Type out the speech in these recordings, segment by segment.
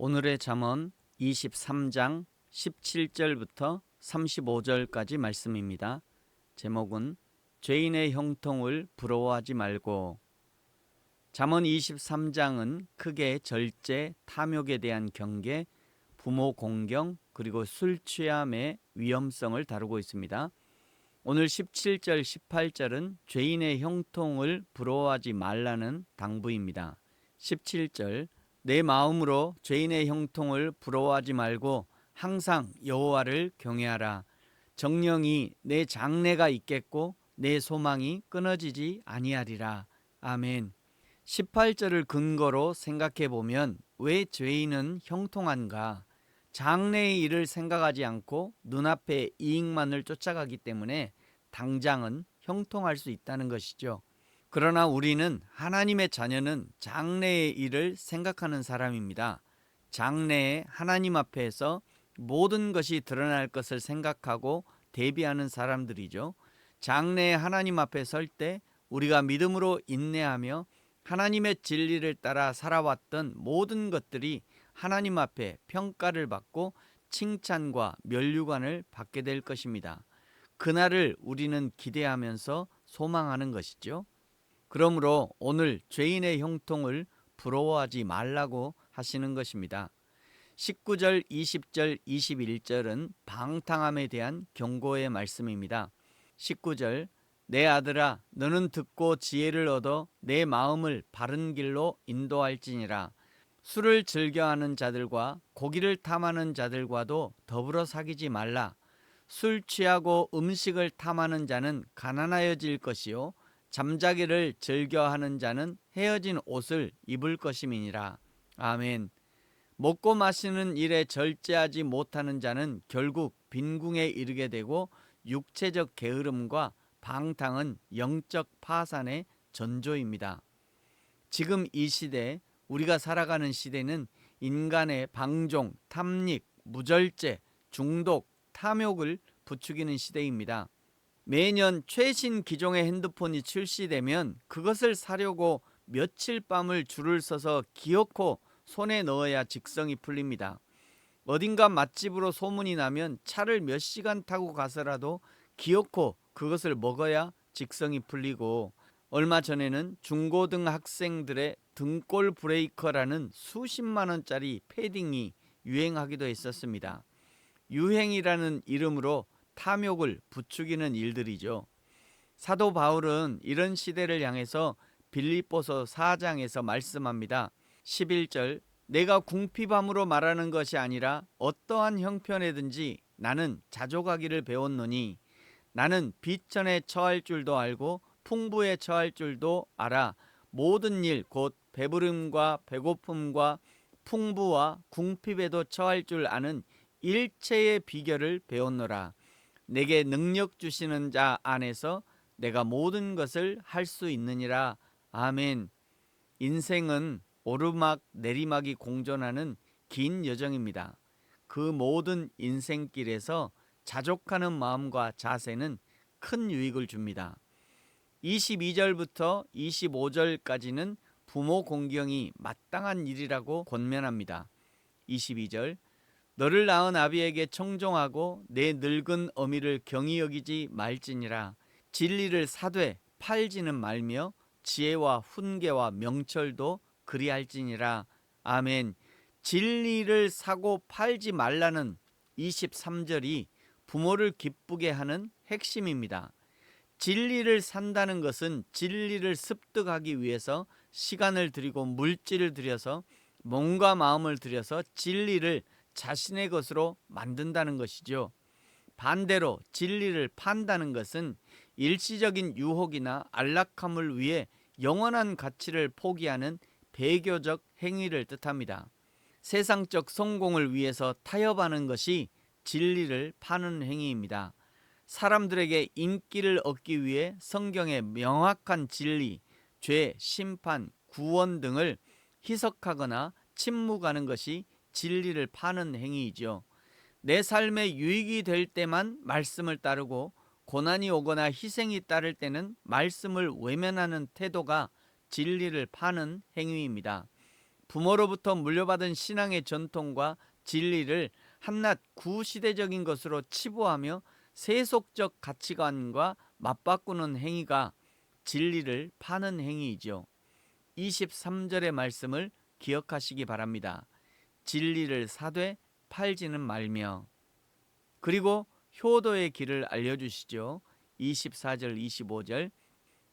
오늘의 잠언 23장 17절부터 35절까지 말씀입니다. 제목은 죄인의 형통을 부러워하지 말고 잠언 23장은 크게 절제, 탐욕에 대한 경계, 부모 공경, 그리고 술 취함의 위험성을 다루고 있습니다. 오늘 17절, 18절은 죄인의 형통을 부러워하지 말라는 당부입니다. 17절 내 마음으로 죄인의 형통을 부러워하지 말고 항상 여호와를 경외하라. 정령이 내 장래가 있겠고 내 소망이 끊어지지 아니하리라. 아멘. 18절을 근거로 생각해 보면 왜 죄인은 형통한가? 장래의 일을 생각하지 않고 눈앞의 이익만을 쫓아가기 때문에 당장은 형통할 수 있다는 것이죠. 그러나 우리는 하나님의 자녀는 장래의 일을 생각하는 사람입니다. 장래에 하나님 앞에서 모든 것이 드러날 것을 생각하고 대비하는 사람들이죠. 장래에 하나님 앞에 설 때 우리가 믿음으로 인내하며 하나님의 진리를 따라 살아왔던 모든 것들이 하나님 앞에 평가를 받고 칭찬과 면류관을 받게 될 것입니다. 그날을 우리는 기대하면서 소망하는 것이죠. 그러므로 오늘 죄인의 형통을 부러워하지 말라고 하시는 것입니다. 19절, 20절, 21절은 방탕함에 대한 경고의 말씀입니다. 19절 내 아들아 너는 듣고 지혜를 얻어 내 마음을 바른 길로 인도할지니라 술을 즐겨하는 자들과 고기를 탐하는 자들과도 더불어 사귀지 말라 술 취하고 음식을 탐하는 자는 가난하여질 것이요 잠자기를 즐겨하는 자는 헤어진 옷을 입을 것임이니라. 아멘. 먹고 마시는 일에 절제하지 못하는 자는 결국 빈궁에 이르게 되고 육체적 게으름과 방탕은 영적 파산의 전조입니다. 지금 이 시대 우리가 살아가는 시대는 인간의 방종, 탐닉, 무절제, 중독, 탐욕을 부추기는 시대입니다. 매년 최신 기종의 핸드폰이 출시되면 그것을 사려고 며칠 밤을 줄을 서서 기어코 손에 넣어야 직성이 풀립니다. 어딘가 맛집으로 소문이 나면 차를 몇 시간 타고 가서라도 기어코 그것을 먹어야 직성이 풀리고 얼마 전에는 중고등 학생들의 등골 브레이커라는 수십만 원짜리 패딩이 유행하기도 했었습니다. 유행이라는 이름으로 탐욕을 부추기는 일들이죠. 사도 바울은 이런 시대를 향해서 빌립보서 4장에서 말씀합니다. 11절 내가 궁핍함으로 말하는 것이 아니라 어떠한 형편에든지 나는 자족하기를 배웠노니 나는 비천에 처할 줄도 알고 풍부에 처할 줄도 알아 모든 일 곧 배부름과 배고픔과 풍부와 궁핍에도 처할 줄 아는 일체의 비결을 배웠노라. 내게 능력 주시는 자 안에서 내가 모든 것을 할 수 있느니라. 아멘. 인생은 오르막 내리막이 공존하는 긴 여정입니다. 그 모든 인생길에서 자족하는 마음과 자세는 큰 유익을 줍니다. 22절부터 25절까지는 부모 공경이 마땅한 일이라고 권면합니다. 22절 너를 낳은 아비에게 청종하고 내 늙은 어미를 경히 여기지 말지니라. 진리를 사되 팔지는 말며 지혜와 훈계와 명철도 그리할지니라. 아멘. 진리를 사고 팔지 말라는 23절이 부모를 기쁘게 하는 핵심입니다. 진리를 산다는 것은 진리를 습득하기 위해서 시간을 들이고 물질을 들여서 몸과 마음을 들여서 진리를 자신의 것으로 만든다는 것이죠. 반대로 진리를 판다는 것은 일시적인 유혹이나 안락함을 위해 영원한 가치를 포기하는 배교적 행위를 뜻합니다. 세상적 성공을 위해서 타협하는 것이 진리를 파는 행위입니다. 사람들에게 인기를 얻기 위해 성경의 명확한 진리, 죄, 심판, 구원 등을 희석하거나 침묵하는 것이 진리를 파는 행위이죠. 내 삶에 유익이 될 때만 말씀을 따르고 고난이 오거나 희생이 따를 때는 말씀을 외면하는 태도가 진리를 파는 행위입니다. 부모로부터 물려받은 신앙의 전통과 진리를 한낱 구시대적인 것으로 치부하며 세속적 가치관과 맞바꾸는 행위가 진리를 파는 행위이죠. 23절의 말씀을 기억하시기 바랍니다. 진리를 사되 팔지는 말며. 그리고 효도의 길을 알려주시죠. 24절 25절.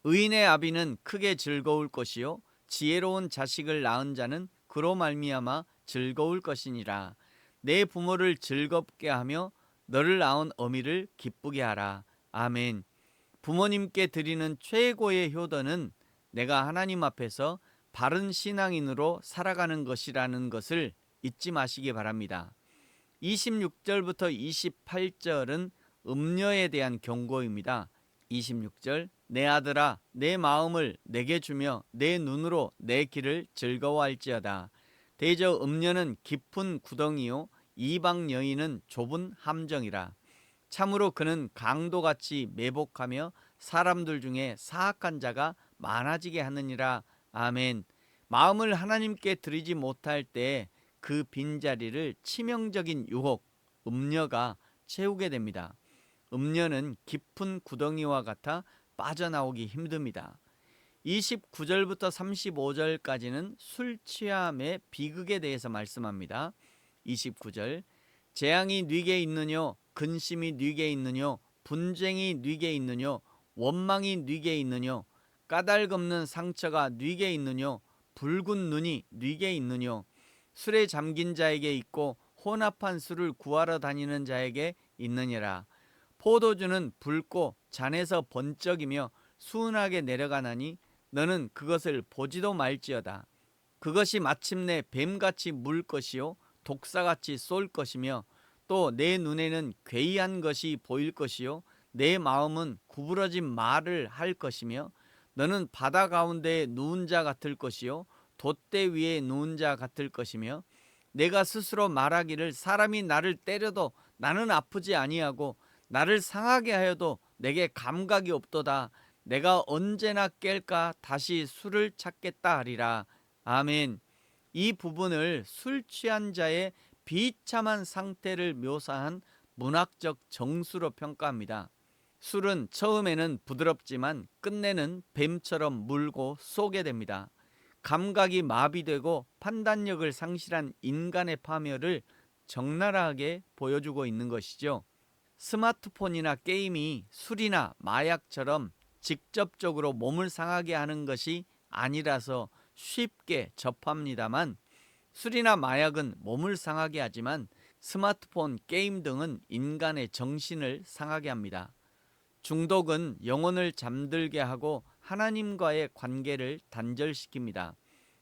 의인의 아비는 크게 즐거울 것이요 지혜로운 자식을 낳은 자는 그로 말미암아 즐거울 것이니라. 내 부모를 즐겁게 하며 너를 낳은 어미를 기쁘게 하라. 아멘. 부모님께 드리는 최고의 효도는 내가 하나님 앞에서 바른 신앙인으로 살아가는 것이라는 것을 잊지 마시기 바랍니다. 26절부터 28절은 음녀에 대한 경고입니다. 26절 내 아들아 내 마음을 내게 주며 내 눈으로 내 길을 즐거워할지어다. 대저 음녀는 깊은 구덩이요 이방 여인은 좁은 함정이라. 참으로 그는 강도같이 매복하며 사람들 중에 사악한 자가 많아지게 하느니라. 아멘. 마음을 하나님께 드리지 못할 때 그 빈자리를 치명적인 유혹, 음녀가 채우게 됩니다. 음녀는 깊은 구덩이와 같아 빠져나오기 힘듭니다. 29절부터 35절까지는 술 취함의 비극에 대해서 말씀합니다. 29절 재앙이 뉘게 있느뇨 근심이 뉘게 있느뇨 분쟁이 뉘게 있느뇨 원망이 뉘게 있느뇨 까닭 없는 상처가 뉘게 있느뇨 붉은 눈이 뉘게 있느뇨 술에 잠긴 자에게 있고 혼합한 술을 구하러 다니는 자에게 있느니라. 포도주는 붉고 잔에서 번쩍이며 순하게 내려가나니 너는 그것을 보지도 말지어다. 그것이 마침내 뱀같이 물 것이요 독사같이 쏠 것이며 또 내 눈에는 괴이한 것이 보일 것이요 내 마음은 구부러진 말을 할 것이며 너는 바다 가운데에 누운 자 같을 것이요 돛대 위에 누운 자 같을 것이며 내가 스스로 말하기를 사람이 나를 때려도 나는 아프지 아니하고 나를 상하게 하여도 내게 감각이 없도다 내가 언제나 깰까 다시 술을 찾겠다 하리라 아멘 이 부분을 술 취한 자의 비참한 상태를 묘사한 문학적 정수로 평가합니다. 술은 처음에는 부드럽지만 끝내는 뱀처럼 물고 쏘게 됩니다. 감각이 마비되고 판단력을 상실한 인간의 파멸을 적나라하게 보여주고 있는 것이죠. 스마트폰이나 게임이 술이나 마약처럼 직접적으로 몸을 상하게 하는 것이 아니라서 쉽게 접합니다만 술이나 마약은 몸을 상하게 하지만 스마트폰, 게임 등은 인간의 정신을 상하게 합니다. 중독은 영혼을 잠들게 하고 하나님과의 관계를 단절시킵니다.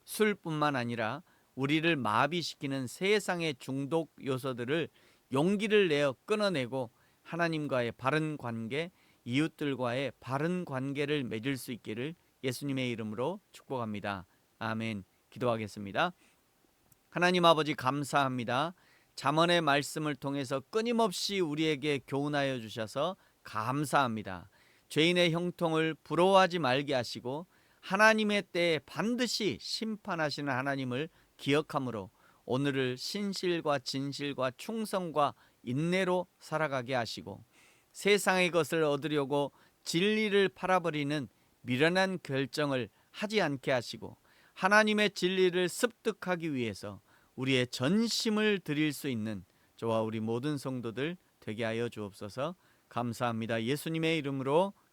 술뿐만 아니라 우리를 마비시키는 세상의 중독 요소들을 용기를 내어 끊어내고 하나님과의 바른 관계, 이웃들과의 바른 관계를 맺을 수 있기를 예수님의 이름으로 축복합니다. 아멘. 기도하겠습니다. 하나님 아버지 감사합니다. 잠언의 말씀을 통해서 끊임없이 우리에게 교훈하여 주셔서 감사합니다. 죄인의 형통을 부러워하지 말게 하시고 하나님의 때에 반드시 심판하시는 하나님을 기억함으로 오늘을 신실과 진실과 충성과 인내로 살아가게 하시고 세상의 것을 얻으려고 진리를 팔아버리는 미련한 결정을 하지 않게 하시고 하나님의 진리를 습득하기 위해서 우리의 전심을 드릴 수 있는 저와 우리 모든 성도들 되게 하여 주옵소서. 감사합니다. 예수님의 이름으로